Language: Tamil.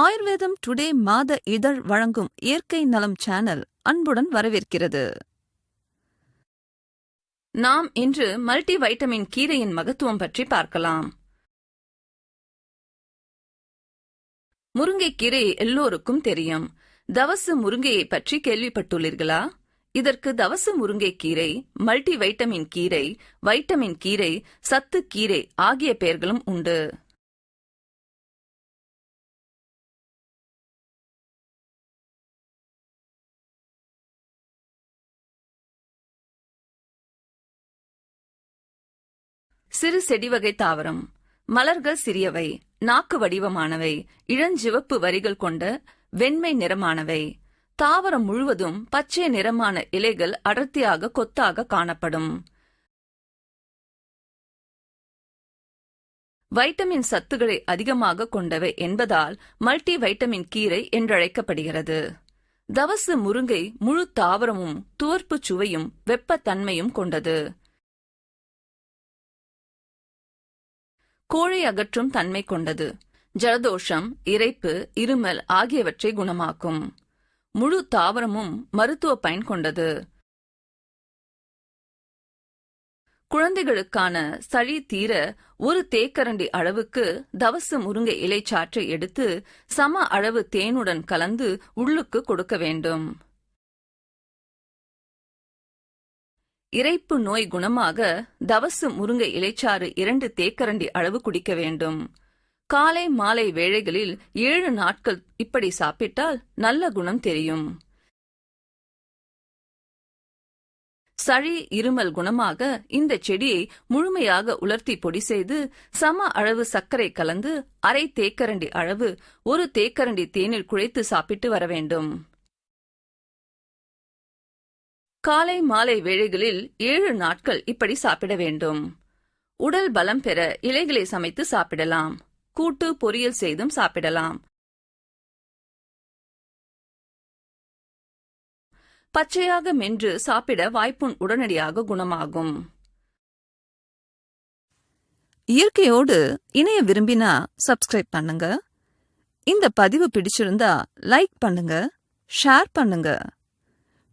ஆயுர்வேதம் டுடே மாத இதழ் வழங்கும் இயற்கை நலம் சேனல் அன்புடன் வரவேற்கிறது. நாம் இன்று மல்டி வைட்டமின் கீரையின் மகத்துவம் பற்றி பார்க்கலாம். முருங்கைக்கீரை எல்லோருக்கும் தெரியும். தவசு முருங்கையை பற்றி கேள்விப்பட்டுள்ளீர்களா? இதற்கு தவசு முருங்கைக்கீரை மல்டி வைட்டமின் கீரை வைட்டமின் கீரை சத்து கீரை ஆகிய பெயர்களும் உண்டு. சிறு செடி வகை தாவரம். மலர்கள் சிறியவை நாக்கு வடிவமானவை இளஞ்சிவப்பு வரிகள் கொண்ட வெண்மை நிறமானவை. தாவரம் முழுவதும் பச்சை நிறமான இலைகள் அடர்த்தியாக கொத்தாக காணப்படும். வைட்டமின் சத்துக்களை அதிகமாக கொண்டவை என்பதால் மல்டி வைட்டமின் கீரை என்றழைக்கப்படுகிறது. தவசு முருங்கை முழு தாவரமும் துவர்ப்பு சுவையும் வெப்பத்தன்மையும் கொண்டது. கோழை அகற்றும் தன்மை கொண்டது. ஜலதோஷம் இரைப்பு இருமல் ஆகியவற்றை குணமாக்கும். முழு தாவரமும் மருத்துவ பயன் கொண்டது. குழந்தைகளுக்கான சளி தீர ஒரு தேக்கரண்டி அளவுக்கு தவசு முருங்கை இலைச்சாற்றை எடுத்து சம அளவு தேனுடன் கலந்து உள்ளுக்கு கொடுக்க வேண்டும். இரைப்பு நோய் குணமாக தவசு முருங்கை இலைச்சாறு இரண்டு தேக்கரண்டி அளவு குடிக்க வேண்டும். காலை மாலை வேளைகளில் ஏழு நாட்கள் இப்படி சாப்பிட்டால் நல்ல குணம் தெரியும். சளி இருமல் குணமாக இந்த செடியை முழுமையாக உலர்த்தி பொடி செய்து சம அளவு சர்க்கரை கலந்து அரை தேக்கரண்டி அளவு ஒரு தேக்கரண்டி தேநீர் குழைத்து சாப்பிட்டு வர வேண்டும். காலை மாலை வேளைகளில் ஏழு நாட்கள் இப்படி சாப்பிட வேண்டும். உடல் பலம் பெற இலைகளை சமைத்து சாப்பிடலாம். கூட்டு பொரியல் செய்தும் சாப்பிடலாம். பச்சையாக மென்று சாப்பிட வாய்ப்புண் உடனடியாக குணமாகும். இயற்கையோடு இணைய விரும்பினா சப்ஸ்கிரைப் பண்ணுங்க. இந்த பதிவு பிடிச்சிருந்தா லைக் பண்ணுங்க ஷேர் பண்ணுங்க.